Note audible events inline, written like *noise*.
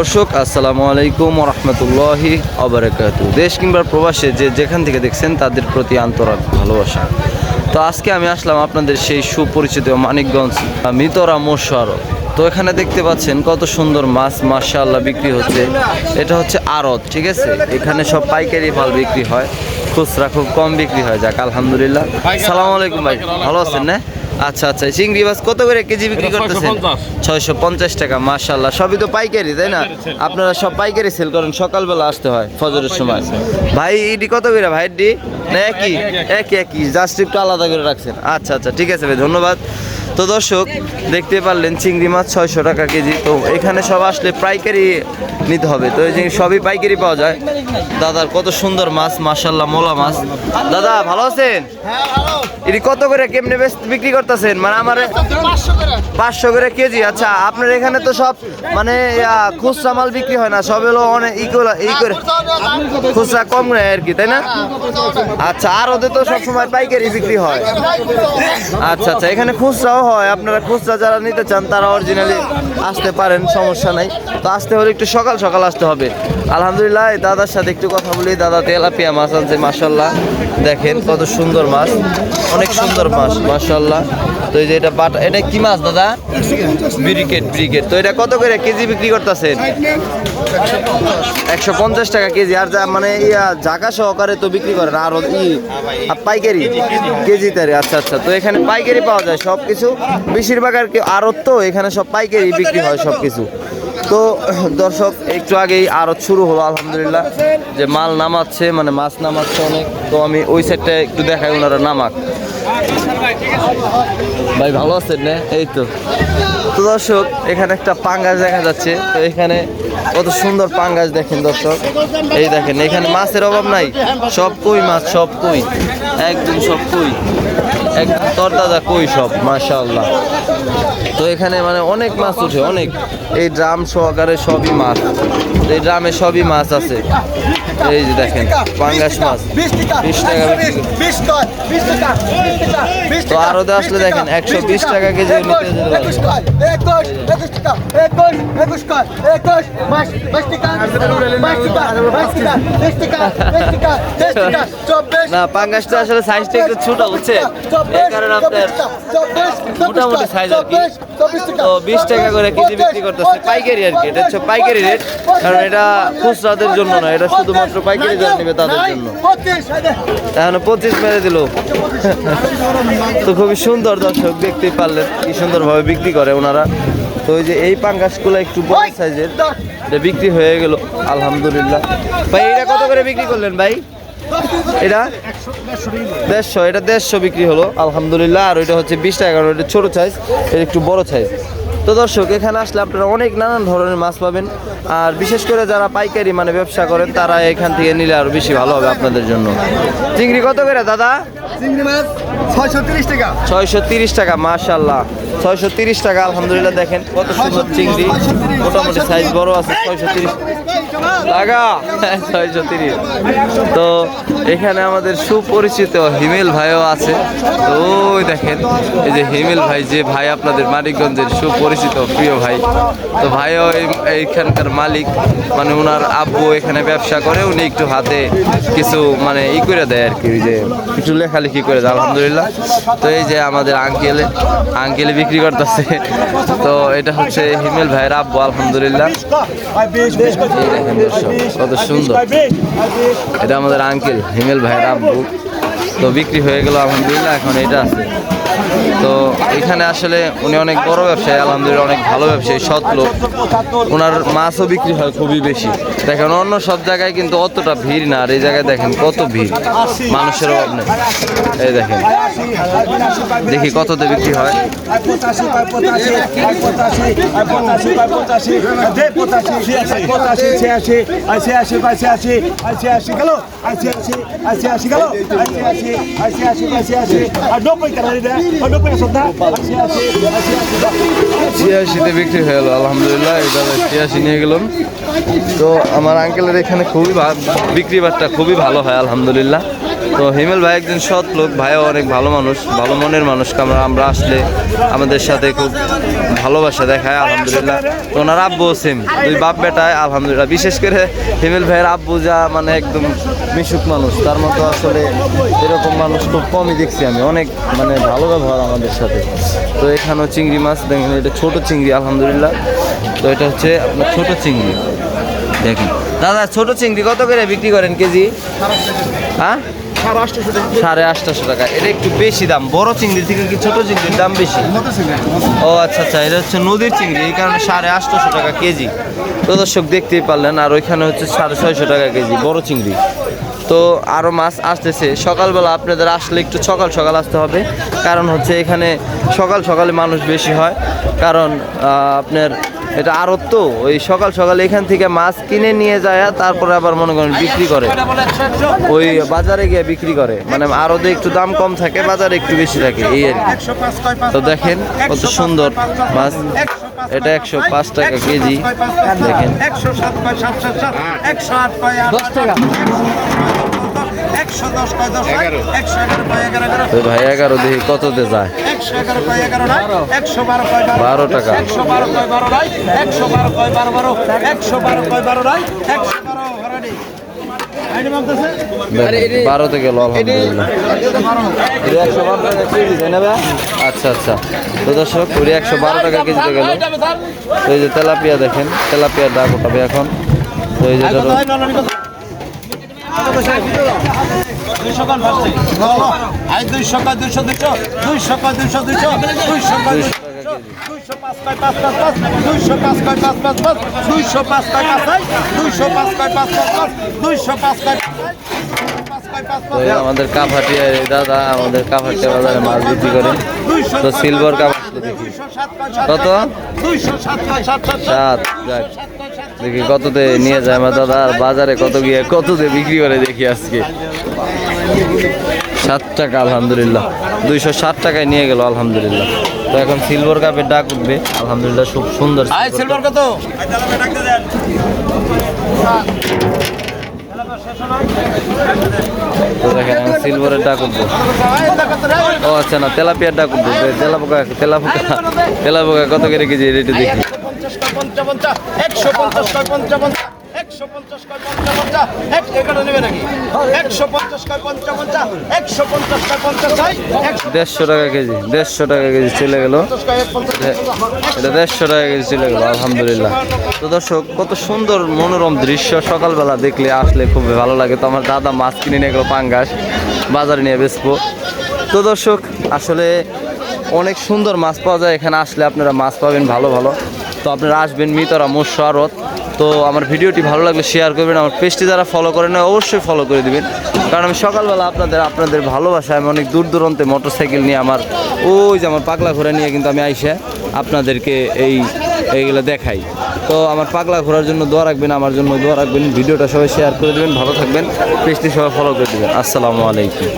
দর্শক, আসসালামু আলাইকুম রহমতুল্লাহি অবরাকাত দেশ কিংবা প্রবাসে যে যেখান থেকে দেখছেন, তাদের প্রতি আন্তরাগ ভালোবাসা। তো আজকে আমি আসলাম আপনাদের সেই সুপরিচিত মানিকগঞ্জ, মিতরা মোশারত তো এখানে দেখতে পাচ্ছেন কত সুন্দর মাছ মাশাআল্লাহ বিক্রি হচ্ছে। এটা হচ্ছে আড়ত, ঠিক আছে? এখানে সব পাইকারি মাল বিক্রি হয়, খুচরা খুব কম বিক্রি হয়, যাক আলহামদুলিল্লাহ। সালাম আলাইকুম ভাই, ভালো আছেন, না? আচ্ছা আচ্ছা চিংড়ি মাছ কত করে কেজি বিক্রি করতেছেন? ছয়শো পঞ্চাশ টাকা মাশাল্লাহ সবই তো পাইকারি তাই না? আপনারা সব পাইকারি সেল করেন সকালবেলা আসতে হয় ফজরের সময়। ভাই ইডি কত করে ভাই ডি না একই। একই একই। জাস্ট একটু আলাদা করে রাখছেন। আচ্ছা আচ্ছা ঠিক আছে ভাই ধন্যবাদ। তো দর্শক, দেখতে পারলেন চিংড়ি মাছ ছয়শো টাকা কেজি। তো এখানে সব আসলে পাইকারি নিতে হবে। তো এই যে সবই পাইকারি পাওয়া যায়। দাদার কত সুন্দর মাছ মাশাল্লাহ মোলা মাছ। দাদা, ভালো আছেন? এটি কত করে, কেমনে বিক্রি করতেছেন? মানে আমার পাঁচশো করে কেজি। আচ্ছা আপনার এখানে তো সব মানে খুচরা মাল বিক্রি হয় না। সব হলো অনেক ই করে ই করে। খুচরা কম নেয় আর কি, তাই না? আচ্ছা আর ওদের তো সবসময় পাইকারি বিক্রি হয়। আচ্ছা আচ্ছা এখানে খুচরাও হয় আপনারা খুচরা যারা নিতে চান তারা অরিজিনালি আসতে পারেন সমস্যা নাই। তো আসতে হলে একটু সকাল সকাল আসতে হবে। আলহামদুলিল্লাহ দাদার সাথে একটু কথা বলি। দাদা তেলাপিয়া মাছ আনছে মাসাল্লাহ দেখেন কত সুন্দর মাছ। অনেক সুন্দর মাছ মাসাল্লাহ তো এই যে এটা বাটা এটা কি মাছ দাদা? ব্রিকেট ব্রিকেট তো এটা কত করে কেজি বিক্রি করতেছেন? একশো পঞ্চাশ টাকা কেজি, আর যা মানে ইয়া জায়গা সহকারে তো বিক্রি করেন, আর ই পাইকারি কেজি তারে আচ্ছা আচ্ছা। তো এখানে পাইকারি পাওয়া যায় সব কিছু বেশিরভাগ আর কি আড়ত তো, এখানে সব পাইকারি বিক্রি হয় সব কিছু তো দর্শক, একটু আগেই আড়ত শুরু হলো, আলহামদুলিল্লাহ। যে মাল নামাচ্ছে মানে মাছ নামাচ্ছে অনেক। তো আমি ওই সাইডটা একটু দেখাই ওনারা নামাক। ভাই, ভালো আছেন, না? এই তো। তো দর্শক, এখানে একটা পাঙ্গাস দেখা যাচ্ছে। তো এখানে কত সুন্দর পাঙ্গাস দেখেন দর্শক। এই দেখেন, এখানে মাছের অভাব নাই। সব কই মাছ, সব কই? একদম সব কই। একদম তরতাজা কই সব, মাশাআল্লাহ। তো এখানে মানে অনেক মাছ উঠে, অনেক। এই ড্রাম সহকারে সবই মাছ। এই ড্রামে সবই মাছ আছে। এই যে দেখেন, পাঙ্গাস মাছ। বিশ টাকা। তো আরও আসলে দেখেন, একশো বিশ টাকা কেজি নিতে। না, পাঙ্গাসটা আসলে সাইজটা একটু ছোট হচ্ছে এই কারণে আপনার মোটামুটি সাইজ আর কি। তো বিশ টাকা করে কেজি বিক্রি করতেছে পাইকারি আর কি। এটা হচ্ছে পাইকারি রেট কারণ এটা খুচরাদের জন্য না এটা শুধুমাত্র পাইকারি যারা নেবে তাদের জন্য। এখন পঁচিশ মেরে দিল। *laughs* তো খুবই সুন্দর দর্শক দেখতেই পারলেন কি সুন্দরভাবে বিক্রি করে ওনারা। তো ওই যে এই পাঙ্গাসগুলো একটু বড় সাইজের এটা বিক্রি হয়ে গেল আলহামদুলিল্লাহ। ভাই এটা কত করে বিক্রি করলেন ভাই? এটা? দেড়শো এটা দেড়শো বিক্রি হলো আলহামদুলিল্লাহ। আর ওইটা হচ্ছে বিশ টাকা ওইটা ছোটো সাইজ এটা একটু বড় সাইজ তো দর্শক এখানে আসলে আপনারা অনেক নানান ধরনের মাছ পাবেন। আর বিশেষ করে যারা পাইকারি মানে ব্যবসা করেন তারা এখান থেকে নিলে আরও বেশি ভালো হবে আপনাদের জন্য। চিংড়ি কত করে দাদা? চিংড়ি মাছ ছয়শো তিরিশ টাকা। ছয়শো তিরিশ টাকা মাশাল্লাহ ছয়শো তিরিশ টাকা আলহামদুলিল্লাহ দেখেন কত সুন্দর চিংড়ি। মোটামুটি সাইজ বড় আছে ছয়শো তিরিশ। লাগা ছয়শো তিরিশ। তো এখানে আমাদের সুপরিচিত হিমেল ভাইও আছে। তো ওই দেখেন এই যে হিমেল ভাই যে ভাই আপনাদের মানিকগঞ্জের সুপরিচিত প্রিয় ভাই। তো ভাইও এই- এইখানকার মালিক মানে ওনার আব্বু এখানে ব্যবসা করে উনি একটু হাতে কিছু মানে ই করে দেয় আর কি ওই যে কিছু লেখালেখি করে দেয় আলহামদুলিল্লাহ। তো এই যে আমাদের আঙ্কেলে আঙ্কেলে বিক্রি করতেছে। তো এটা হচ্ছে হিমেল ভাইয়ের আব্বু আলহামদুলিল্লাহ। দেখেন দর্শক, কত সুন্দর। এটা আমাদের আঙ্কেল হিমেল ভাইয়ের আব্বু। তো বিক্রি হয়ে গেল আলহামদুলিল্লাহ এখন এটা আছে। তো এখানে আসলে উনি অনেক বড় ব্যবসায়ী আলহামদুলিল্লাহ অনেক ভালো ব্যবসায়ী সৎ লোক ওনার মাছও বিক্রি হয় খুবই বেশি দেখেন অন্য সব জায়গায় কিন্তু অতটা ভিড় না আর এই জায়গায় দেখেন কত ভিড় মানুষের অভাব নেই এই দেখেন দেখি কততে বিক্রি হয় ছিয়াশিতে বিক্রি হয়ে গেলো, আলহামদুলিল্লাহ এইভাবে ছিয়াশি নিয়ে গেলাম। তো আমার আঙ্কেলের এখানে খুবই বিক্রি বাট্টা খুবই ভালো হয়, আলহামদুলিল্লাহ। তো হিমেল ভাই একজন সৎ লোক, ভাইও অনেক ভালো মানুষ, ভালো মনের মানুষ। আমরা আমরা আসলে আমাদের সাথে খুব ভালোবাসা দেখায়, আলহামদুলিল্লাহ। তো ওনার আব্বু সেম দুই বাপ বেটায় আলহামদুলিল্লাহ। বিশেষ করে হিমেল ভাইয়ের আব্বু যা মানে একদম মিশুক মানুষ, তার মতো আসলে এরকম মানুষ খুব কমই দেখছি আমি। অনেক মানে ভালো ব্যবহার আমাদের সাথে। তো এখানেও চিংড়ি মাছ, দেখেন এটা ছোট চিংড়ি, আলহামদুলিল্লাহ। তো এটা হচ্ছে আপনার ছোট চিংড়ি। দেখেন। দাদা, ছোট চিংড়ি কত করে বিক্রি করেন কেজি? হ্যাঁ? সাড়ে আটশোশো টাকা। এটা একটু বেশি দাম। বড় চিংড়ি থেকে কি ছোট চিংড়ির দাম বেশি? ও আচ্ছা আচ্ছা। এটা হচ্ছে নদীর চিংড়ি। এই কারণে সাড়ে আটশোশো টাকা কেজি। তো দর্শক, দেখতেই পারলেন। আর ওইখানে হচ্ছে সাড়ে ছয়শো টাকা কেজি বড় চিংড়ি। তো আরও মাছ আসতেছে। সকালবেলা আপনাদের আসলে একটু সকাল সকাল আসতে হবে। কারণ হচ্ছে এখানে সকাল সকালে মানুষ বেশি হয়। কারণ আপনার এটা আড়ত তো ওই সকাল সকাল এখান থেকে মাছ কিনে নিয়ে যায় তারপরে আবার মনে করেন বিক্রি করে। ওই বাজারে গিয়ে বিক্রি করে। মানে আরতে একটু দাম কম থাকে বাজারে একটু বেশি থাকে এই আর কি। তো দেখেন কত সুন্দর মাছ। এটা একশো পাঁচ টাকা কেজি। দেখেন। একশো সাত কয় সাত সাত সাত একশো আট কয় দশ টাকা। একশো দশ কয় দশ একশো এগারো কয় এগারো এগারো? ভাই এগারো দেখি কততে যায়? একশো এগারো কয় এগারো নয় একশো বারো কয় বারো। টাকা। একশো বারো কয় বারো নয় একশো বারো কয় বারো বারো। একশো বারো কয় বারো নয় একশো বারো হরানি আইনি মাপতেছে দেখেন, বারোতে গেল আলহামদুলিল্লাহ। এটা একশো বারো টাকা কেজি তাই না ভাই? আচ্ছা আচ্ছা। তো দর্শক কুড়ি একশো বারো টাকা কেজিতে গেল। তো এই যে তেলাপিয়া দেখেন তেলাপিয়ার দাগ ওঠাবে এখন। তো এই যে দুইশো কয় ফার্স্টে আই দুইশো কয় দুইশো দুইশো দুইশো কয় দুইশো দুইশো দুইশো কয় দুইশো পাঁচ কয় পাঁচ পাঁচ পাঁচ দুইশো পাঁচ কয় পাঁচ পাঁচ পাঁচ দুইশো পাঁচ কয় পাঁচ দুইশো পাঁচ কয় পাঁচ পাঁচ পাঁচ দুইশো পাঁচ কয় আমাদের এই দাদা আমাদের কাভাটিয়া বাজারে মাছ বিক্রি করে তো সিলভার কাপ কত? সাত যাক। দেখি কততে নিয়ে যায় আমার দাদা। আর বাজারে কত গিয়ে কততে বিক্রি করে দেখি আজকে। সাত টাকা আলহামদুলিল্লাহ। দুইশো ষাট টাকায় নিয়ে গেল আলহামদুলিল্লাহ। তো এখন সিলভার কাপের ডাক উঠবে। আলহামদুলিল্লাহ খুব সুন্দর সিলভার কত? সিলভারের ডাক উঠবো ও আচ্ছা না, তেলাপিয়ার ডাক উঠবে তেলাপোকা তেলাপোকা তেলাপোকা কত করে কেজি রেটে দেখি পঞ্চাশ কয় পঞ্চাশ একশো পঞ্চাশ কয় পঞ্চাশ একশো পঞ্চাশ কয় এক এগারো নেবে নাকি? একশো পঞ্চাশ কয় পঞ্চাশ একশো পঞ্চাশ কয় পঞ্চাশ দেড়শো টাকা কেজি দেড়শো টাকা কেজি চলে গেল। পঞ্চাশ এটা দেড়শো টাকা কেজি চলে গেল আলহামদুলিল্লাহ। তো দর্শক কত সুন্দর মনোরম দৃশ্য সকালবেলা দেখলে আসলে খুব ভালো লাগে। তো আমার দাদা মাছ কিনে নিয়ে গেলো পাঙ্গাস বাজারে নিয়ে বেচবো। তো দর্শক আসলে অনেক সুন্দর মাছ পাওয়া যায়। এখানে আসলে আপনারা মাছ পাবেন ভালো ভালো। তো আপনারা আসবেন মিতরা আড়ত। তো আমার ভিডিওটি ভালো লাগলে শেয়ার করবেন, আমার পেজটি যারা ফলো করেন অবশ্যই ফলো করে দিবেন। কারণ আমি সকালবেলা আপনাদের আপনাদের ভালোবাসা আমি অনেক দূর দূরান্তে মোটর সাইকেল নিয়ে আমার, ওই যে আমার পাগলা ঘোরা নিয়ে কিন্তু আমি আইসা আপনাদেরকে এই, এইগুলো দেখাই। তো আমার পাগলা ঘোরার জন্য দোয়া রাখবেন, আমার জন্য দোয়া রাখবেন, ভিডিওটা সবাই শেয়ার করে দেবেন, ভালো থাকবেন, পেজটি সবাই ফলো করে দেবেন। আসসালামু আলাইকুম।